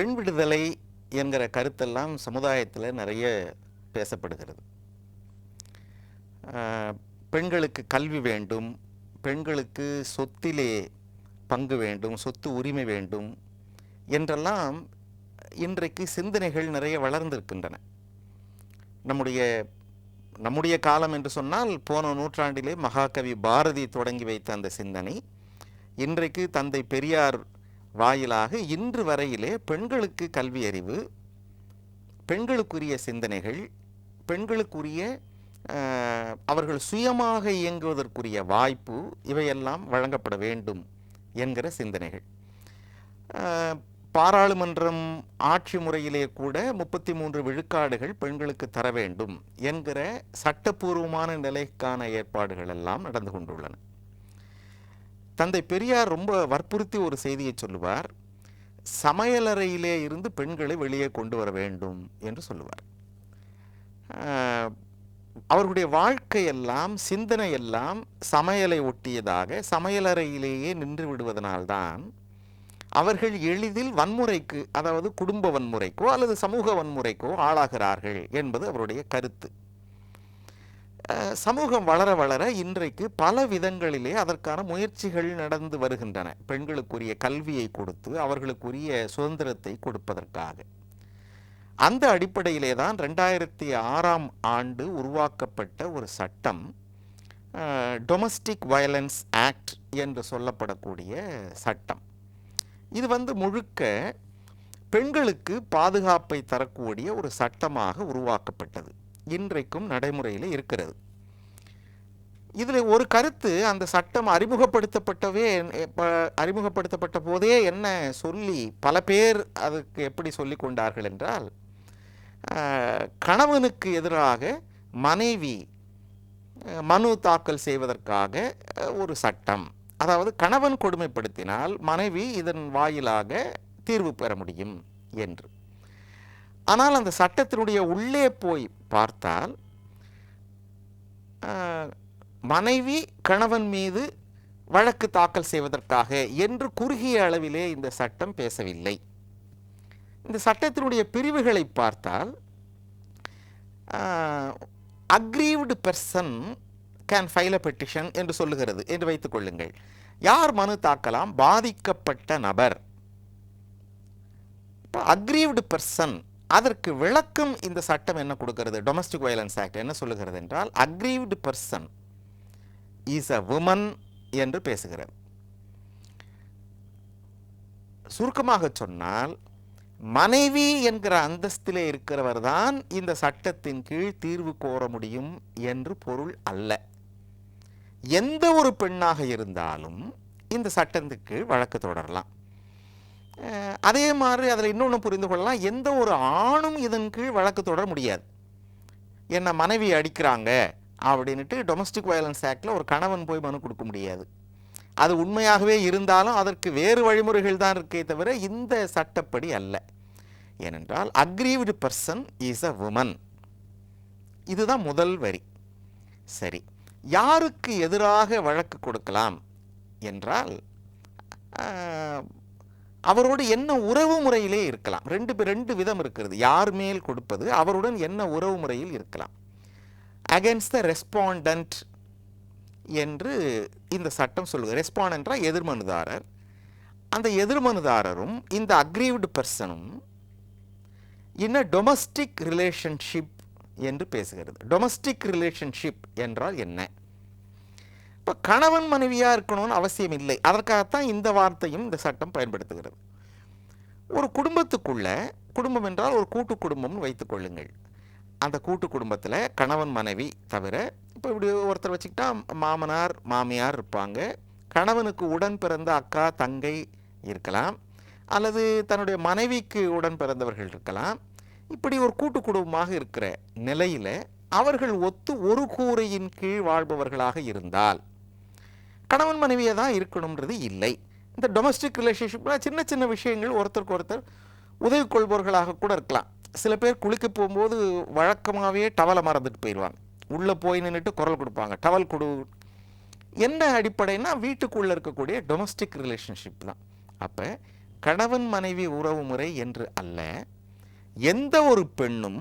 பெண் விடுதலை என்கிற கருத்தெல்லாம் சமுதாயத்தில் நிறைய பேசப்படுகிறது. பெண்களுக்கு கல்வி வேண்டும் பெண்களுக்கு சொத்திலே பங்கு வேண்டும் சொத்து உரிமை வேண்டும் என்றெல்லாம் இன்றைக்கு சிந்தனைகள் நிறைய வளர்ந்திருக்கின்றன. நம்முடைய நம்முடைய காலம் என்று சொன்னால் போன நூற்றாண்டிலே மகாகவி பாரதி தொடங்கி வைத்த அந்த சிந்தனை இன்றைக்கு தந்தை பெரியார் வாயிலாக இன்று வரையிலே பெண்களுக்கு கல்வி அறிவு பெண்களுக்குரிய சிந்தனைகள் பெண்களுக்குரிய அவர்கள் சுயமாக இயங்குவதற்குரிய வாய்ப்பு இவையெல்லாம் வழங்கப்பட வேண்டும் என்கிற சிந்தனைகள். பாராளுமன்றம் ஆட்சி முறையிலே கூட முப்பத்தி மூன்று விழுக்காடுகள் பெண்களுக்கு தர வேண்டும் என்கிற சட்டப்பூர்வமான நிலைக்கான ஏற்பாடுகள் எல்லாம் நடந்து கொண்டுள்ளன. தந்தை பெரியார் ரொம்ப வற்புறுத்தி ஒரு செய்தியை சொல்லுவார். சமையலறையிலே இருந்து பெண்களை வெளியே கொண்டு வர வேண்டும் என்று சொல்லுவார். அவருடைய அவர்களுடைய வாழ்க்கையெல்லாம் சிந்தனையெல்லாம் சமையலை ஒட்டியதாக சமையலறையிலேயே நின்று விடுவதனால்தான் அவர்கள் எளிதில் வன்முறைக்கு அதாவது குடும்ப வன்முறைக்கோ அல்லது சமூக வன்முறைக்கோ ஆளாகிறார்கள் என்பது அவருடைய கருத்து. சமூகம் வளர வளர இன்றைக்கு பல விதங்களிலே அதற்கான முயற்சிகள் நடந்து வருகின்றன. பெண்களுக்குரிய கல்வியை கொடுத்து அவர்களுக்குரிய சுதந்திரத்தை கொடுப்பதற்காக. அந்த அடிப்படையிலே தான் ரெண்டாயிரத்தி ஆறாம் ஆண்டு உருவாக்கப்பட்ட ஒரு சட்டம் டொமஸ்டிக் வயலன்ஸ் ஆக்ட் என்று சொல்லப்படக்கூடிய சட்டம். இது வந்து முழுக்க பெண்களுக்கு பாதுகாப்பை தரக்கூடிய ஒரு சட்டமாக உருவாக்கப்பட்டது. இன்றைக்கும் நடைமுறையில் இருக்கிறது. இதில் ஒரு கருத்து அந்த சட்டம் அறிமுகப்படுத்தப்பட்டவே அறிமுகப்படுத்தப்பட்ட போதே என்ன சொல்லி பல பேர் அதுக்கு எப்படி சொல்லி கொண்டார்கள் என்றால் கணவனுக்கு எதிராக மனைவி மனு தாக்கல் செய்வதற்காக ஒரு சட்டம். அதாவது கணவன் கொடுமைப்படுத்தினால் மனைவி இதன் வாயிலாக தீர்வு பெற முடியும் என்று. ஆனால் அந்த சட்டத்தினுடைய உள்ளே போய் பார்த்தால் மனைவி கணவன் மீது வழக்கு தாக்கல் செய்வதற்காக என்று குறுகிய அளவிலே இந்த சட்டம் பேசவில்லை. இந்த சட்டத்தினுடைய பிரிவுகளை பார்த்தால் aggrieved person can file a petition என்று சொல்லுகிறது என்று வைத்துக் கொள்ளுங்கள். யார் மனு தாக்கலாம்? பாதிக்கப்பட்ட நபர். இப்போ அக்ரீவ்டு பெர்சன் அதற்கு விளக்கம் இந்த சட்டம் என்ன கொடுக்கிறது? டொமஸ்டிக் வயலன்ஸ் ஆக்ட் என்ன சொல்லுகிறது என்றால் aggrieved person is a woman என்று பேசுகிறது. சுருக்கமாக சொன்னால் மனைவி என்கிற அந்தஸ்திலே இருக்கிறவர் தான் இந்த சட்டத்தின் கீழ் தீர்வு கோர முடியும் என்று பொருள் அல்ல. எந்த ஒரு பெண்ணாக இருந்தாலும் இந்த சட்டத்துக்கு வழக்கு தொடரலாம். அதே மாதிரி அதில் இன்னொன்று புரிந்து கொள்ளலாம். எந்த ஒரு ஆணும் இதன் கீழ் வழக்கு தொடர முடியாது. என்னை மனைவி அடிக்கிறாங்க அப்படின்ட்டு டொமஸ்டிக் வயலன்ஸ் ஆக்டில் ஒரு கணவன் போய் மனு கொடுக்க முடியாது. அது உண்மையாகவே இருந்தாலும் அதற்கு வேறு வழிமுறைகள் தான் இருக்கே தவிர இந்த சட்டப்படி அல்ல. ஏனென்றால் aggrieved person is a woman இதுதான் முதல் வரி. சரி. யாருக்கு எதிராக வழக்கு கொடுக்கலாம்? என்றால் அவரோடு என்ன உறவு முறையிலே இருக்கலாம். ரெண்டு ரெண்டு விதம் இருக்கிறது. யார் மேல் கொடுப்பது அவருடன் என்ன உறவு முறையில் இருக்கலாம். அகேன்ஸ்ட் த ரெஸ்பாண்டன்ட் என்று இந்த சட்டம் சொல்லுது. ரெஸ்பாண்டன்ட்ரா எதிர்மனுதாரர். அந்த எதிர்மனுதாரரும் இந்த அக்ரீவ்டு பர்சனும் இன்ன டொமஸ்டிக் ரிலேஷன்ஷிப் என்று பேசுகிறது. டொமஸ்டிக் ரிலேஷன்ஷிப் என்றால் என்ன? இப்போ கணவன் மனைவியாக இருக்கணும்னு அவசியம் இல்லை. அதற்காகத்தான் இந்த வார்த்தையும் இந்த சட்டம் பயன்படுத்துகிறது. ஒரு குடும்பத்துக்குள்ள குடும்பம் என்றால் ஒரு கூட்டு குடும்பம்னு வைத்துக்கொள்ளுங்கள் அந்த கூட்டு குடும்பத்தில் கணவன் மனைவி தவிர இப்போ இப்படி ஒருத்தர் வச்சுக்கிட்டா மாமனார் மாமியார் இருப்பாங்க. கணவனுக்கு உடன் பிறந்த அக்கா தங்கை இருக்கலாம். அல்லது தன்னுடைய மனைவிக்கு உடன் பிறந்தவர்கள் இருக்கலாம். இப்படி ஒரு கூட்டு குடும்பமாக இருக்கிற நிலையில் அவர்கள் ஒத்து ஒரு கூரையின் கீழ் வாழ்பவர்களாக இருந்தால் கணவன் மனைவியை தான் இருக்கணுன்றது இல்லை. இந்த டொமஸ்டிக் ரிலேஷன்ஷிப்பில் சின்ன சின்ன விஷயங்கள் ஒருத்தருக்கு ஒருத்தர் உதவி கொள்பவர்களாக கூட இருக்கலாம். சில பேர் குளிக்க போகும்போது வழக்கமாகவே டவலை மறந்துட்டு போயிடுவாங்க. உள்ளே போய் நின்றுட்டு குரல் கொடுப்பாங்க. டவல் கொடு. என்ன அடிப்படைனா வீட்டுக்குள்ளே இருக்கக்கூடிய டொமஸ்டிக் ரிலேஷன்ஷிப் தான். அப்போ கணவன் மனைவி உறவு முறை என்று அல்ல எந்த ஒரு பெண்ணும்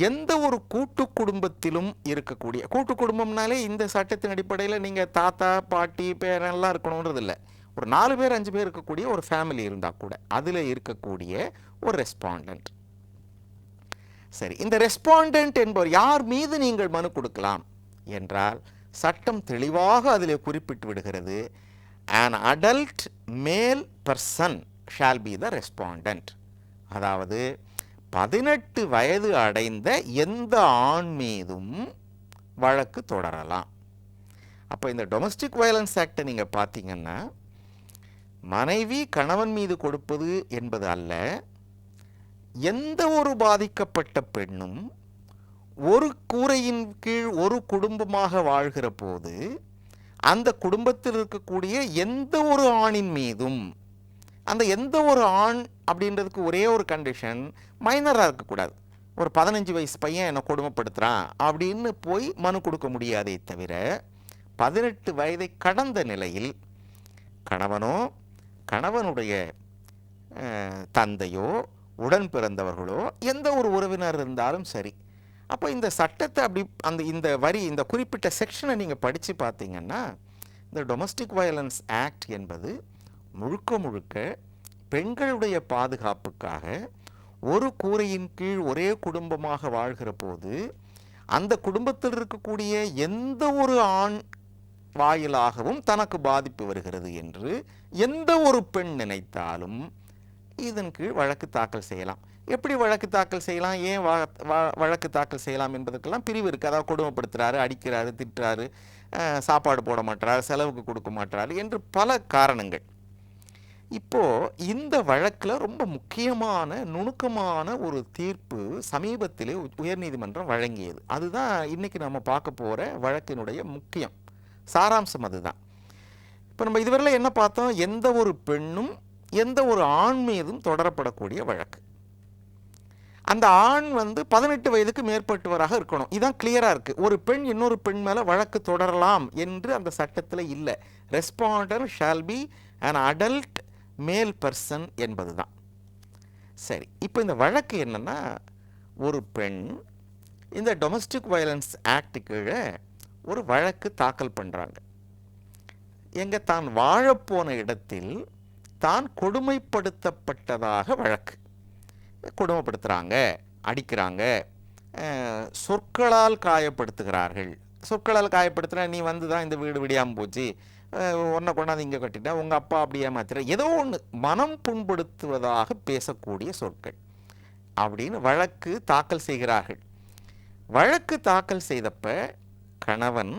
எந்த ஒரு கூட்டு குடும்பத்திலும் இருக்கக்கூடிய கூட்டு குடும்பம்னாலே இந்த சட்டத்தின் அடிப்படையில் நீங்கள் தாத்தா பாட்டி பேரெல்லாம் இருக்கணுன்றது இல்லை ஒரு நாலு பேர் அஞ்சு பேர் இருக்கக்கூடிய ஒரு ஃபேமிலி இருந்தால் கூட அதில் இருக்கக்கூடிய ஒரு ரெஸ்பாண்டன்ட் சரி இந்த ரெஸ்பாண்டன்ட் என்பவர் யார் மீது நீங்கள் மனு கொடுக்கலாம் என்றால் சட்டம் தெளிவாக அதில் குறிப்பிட்டு விடுகிறது an adult male person shall be the respondent அதாவது பதினெட்டு வயது அடைந்த எந்த ஆண் மீதும் வழக்கு தொடரலாம். அப்போ இந்த டொமஸ்டிக் வயலன்ஸ் ஆக்டை நீங்கள் பார்த்தீங்கன்னா மனைவி கணவன் மீது கொடுப்பது என்பது அல்ல எந்த ஒரு பாதிக்கப்பட்ட பெண்ணும் ஒரு கூரையின் கீழ் ஒரு குடும்பமாக வாழ்கிற போது அந்த குடும்பத்தில் இருக்கக்கூடிய எந்த ஒரு ஆணின் மீதும் அந்த எந்த ஒரு ஆண் அப்படின்றதுக்கு ஒரே ஒரு கண்டிஷன் மைனராக இருக்கக்கூடாது. ஒரு பதினஞ்சு வயசு பையன் என்னை கொடுமைப்படுத்துகிறான் அப்படின்னு போய் மனு கொடுக்க முடியாதே தவிர பதினெட்டு வயதை கடந்த நிலையில் கணவனோ கணவனுடைய தந்தையோ உடன் பிறந்தவர்களோ எந்த ஒரு உறவினர் இருந்தாலும் சரி. அப்போ இந்த சட்டத்தை அப்படி அந்த இந்த வரி இந்த குறிப்பிட்ட செக்ஷனை நீங்கள் படித்து பார்த்தீங்கன்னா இந்த டொமஸ்டிக் வயலன்ஸ் ஆக்ட் என்பது முழுக்க முழுக்க பெண்களுடைய பாதுகாப்புக்காக ஒரு கூரையின் கீழ் ஒரே குடும்பமாக வாழ்கிற போது அந்த குடும்பத்தில் இருக்கக்கூடிய எந்த ஒரு ஆண் வாயிலாகவும் தனக்கு பாதிப்பு வருகிறது என்று எந்த ஒரு பெண் நினைத்தாலும் இதன் கீழ் வழக்கு தாக்கல் செய்யலாம். எப்படி வழக்கு தாக்கல் செய்யலாம்? ஏன் வழக்கு தாக்கல் செய்யலாம் என்பதற்கெல்லாம் பிரிவு இருக்குது அதாவது கொடுமைப்படுத்துகிறாரு அடிக்கிறாரு திட்டுறாரு சாப்பாடு போட மாட்டார் செலவுக்கு கொடுக்க மாட்டார் என்று பல காரணங்கள். இப்போது இந்த வழக்கில் ரொம்ப முக்கியமான நுணுக்கமான ஒரு தீர்ப்பு சமீபத்திலே உயர்நீதிமன்றம் வழங்கியது. அதுதான் இன்றைக்கி நம்ம பார்க்க போகிற வழக்கினுடைய முக்கியம். சாராம்சம் அதுதான். இப்போ நம்ம இதுவரையில் என்ன பார்த்தோம்? எந்த ஒரு பெண்ணும் எந்த ஒரு ஆண் மீதும் தொடரப்படக்கூடிய வழக்கு. அந்த ஆண் வந்து பதினெட்டு வயதுக்கு மேற்பட்டவராக இருக்கணும். இதுதான் கிளியராக இருக்குது ஒரு பெண் இன்னொரு பெண் மேலே வழக்கு தொடரலாம் என்று அந்த சட்டத்தில் இல்லை. Responder shall be an adult male person என்பது தான் சரி இப்போ இந்த வழக்கு என்னன்னா ஒரு பெண் இந்த டொமஸ்டிக் வயலன்ஸ் ஆக்ட் கீழே ஒரு வழக்கு தாக்கல் பண்ணுறாங்க எங்கே தான் வாழப்போன இடத்தில் தான் கொடுமைப்படுத்தப்பட்டதாக வழக்கு. கொடுமைப்படுத்துகிறாங்க அடிக்கிறாங்க சொற்களால் காயப்படுத்துகிறார்கள். சொற்களால் காயப்படுத்தினா நீ வந்து தான் இந்த வீடு விடியாமல் போச்சு. ஒன்றை உன்னை கொண்டாந்து இங்கே கட்டிட்டா உங்கள் அப்பா அப்படியே மாற்றிட ஏதோ ஒன்று மனம் புண்படுத்துவதாக பேசக்கூடிய சொற்கள் அப்படின்னு வழக்கு தாக்கல் செய்கிறார்கள். வழக்கு தாக்கல் செய்தப்ப கணவன்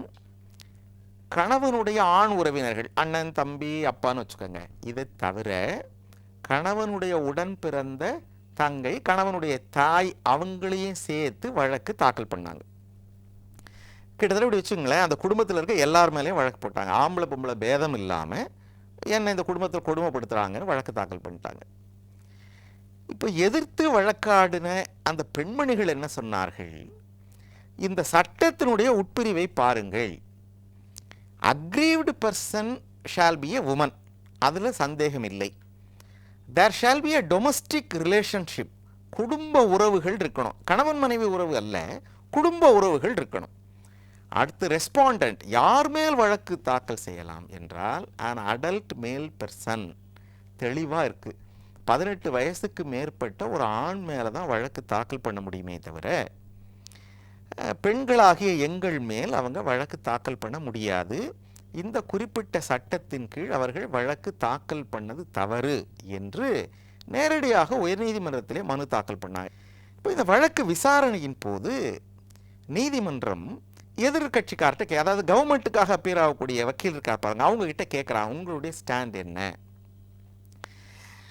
கணவனுடைய ஆண் உறவினர்கள் அண்ணன் தம்பி அப்பான்னு வச்சுக்கோங்க. இதை தவிர கணவனுடைய உடன் பிறந்த தங்கை கணவனுடைய தாய் அவங்களையும் சேர்த்து வழக்கு தாக்கல் பண்ணாங்க. கிட்டத்தட்ட இப்படி வச்சுங்களேன் அந்த குடும்பத்தில் இருக்க எல்லார் மேலேயும் வழக்கு போட்டாங்க. ஆம்பளை பொம்பளை பேதம் இல்லாமல் என்னை இந்த குடும்பத்தில் கொடுமைப்படுத்துகிறாங்கன்னு வழக்கு தாக்கல் பண்ணிட்டாங்க. இப்போ எதிர்த்து வழக்காடின அந்த பெண்மணிகள் என்ன சொன்னார்கள்? இந்த சட்டத்தினுடைய உட்பிரிவை பாருங்கள். Aggrieved person shall be a woman அதில் சந்தேகம் இல்லை. There shall be a domestic relationship குடும்ப உறவுகள் இருக்கணும். கணவன் மனைவி உறவு அல்ல குடும்ப உறவுகள் இருக்கணும். அடுத்து ரெஸ்பாண்டன்ட் யார் மேல் வழக்கு தாக்கல் செய்யலாம் என்றால் அன் அடல்ட் மேல் பெர்சன் தெளிவாக இருக்குது பதினெட்டு வயசுக்கு மேற்பட்ட ஒரு ஆண் மேலே தான் வழக்கு தாக்கல் பண்ண முடியுமே தவிர பெண்களாகிய எங்கள் மேல் அவங்க வழக்கு தாக்கல் பண்ண முடியாது. இந்த குறிப்பிட்ட சட்டத்தின் கீழ் அவர்கள் வழக்கு தாக்கல் பண்ணது தவறு என்று நேரடியாக உயர்நீதிமன்றத்திலே மனு தாக்கல் பண்ணாங்க. இப்போ இந்த வழக்கு விசாரணையின் போது நீதிமன்றம் எதிர்கட்சிக்கார்ட்ட கே அதாவது கவர்மெண்ட்டுக்காக அப்பீர் ஆகக்கூடிய வக்கீல் இருக்கார் பாருங்க அவங்கக்கிட்ட கேட்குறாங்க உங்களுடைய ஸ்டாண்ட் என்ன?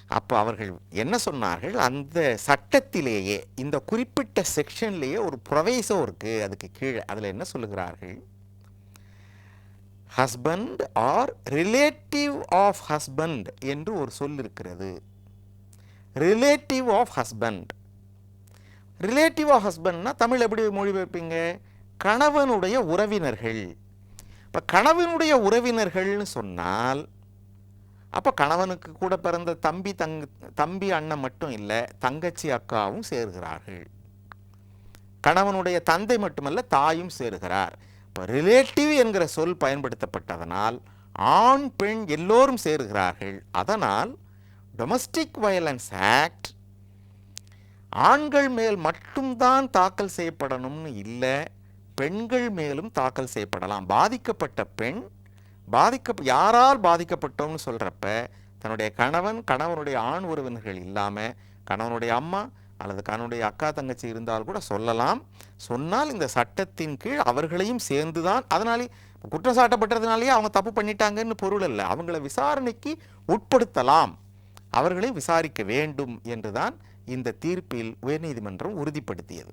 அப்போ அவர்கள் என்ன சொன்னார்கள்? அந்த சட்டத்திலேயே இந்த குறிப்பிட்ட செக்ஷன்லேயே ஒரு ப்ரொவைசம் இருக்குது அதுக்கு கீழே. அதில் என்ன சொல்லுகிறார்கள்? Husband or relative of husband என்று ஒரு சொல் இருக்கிறது. Relative of husband relative of ஹஸ்பண்ட்னா Tamil எப்படி மொழிபெயர்ப்பீங்க? கணவனுடைய உறவினர்கள். இப்போ கணவனுடைய உறவினர்கள்னு சொன்னால் அப்போ கணவனுக்கு கூட பிறந்த தம்பி தங் தம்பி அண்ணன் மட்டும் இல்லை தங்கச்சி அக்காவும் சேர்கிறார்கள். கணவனுடைய தந்தை மட்டுமல்ல தாயும் சேருகிறார். இப்போ ரிலேட்டிவ் என்கிற சொல் பயன்படுத்தப்பட்டதனால் ஆண் பெண் எல்லோரும் சேருகிறார்கள். அதனால் டொமஸ்டிக் வயலன்ஸ் ஆக்ட் ஆண்கள் மேல் மட்டும்தான் தாக்கல் செய்யப்படணும்னு இல்லை பெண்கள் மேலும் தாக்கல் செய்யப்படலாம். பாதிக்கப்பட்ட பெண் பாதிக்க யாரால் பாதிக்கப்பட்டோம்னு சொல்கிறப்ப தன்னுடைய கணவன் கணவனுடைய ஆண் உறவினர்கள் இல்லாமல் கணவனுடைய அம்மா அல்லது கணவனுடைய அக்கா தங்கச்சி இருந்தால் கூட சொல்லலாம். சொன்னால் இந்த சட்டத்தின் கீழ் அவர்களையும் சேர்ந்து தான் அதனாலே குற்றம் சாட்டப்பட்டதுனாலேயே அவங்க தப்பு பண்ணிட்டாங்கன்னு பொருள் இல்லை அவங்கள விசாரணைக்கு உட்படுத்தலாம். அவர்களை விசாரிக்க வேண்டும் என்றுதான் இந்த தீர்ப்பில் உயர்நீதிமன்றம் உறுதிப்படுத்தியது.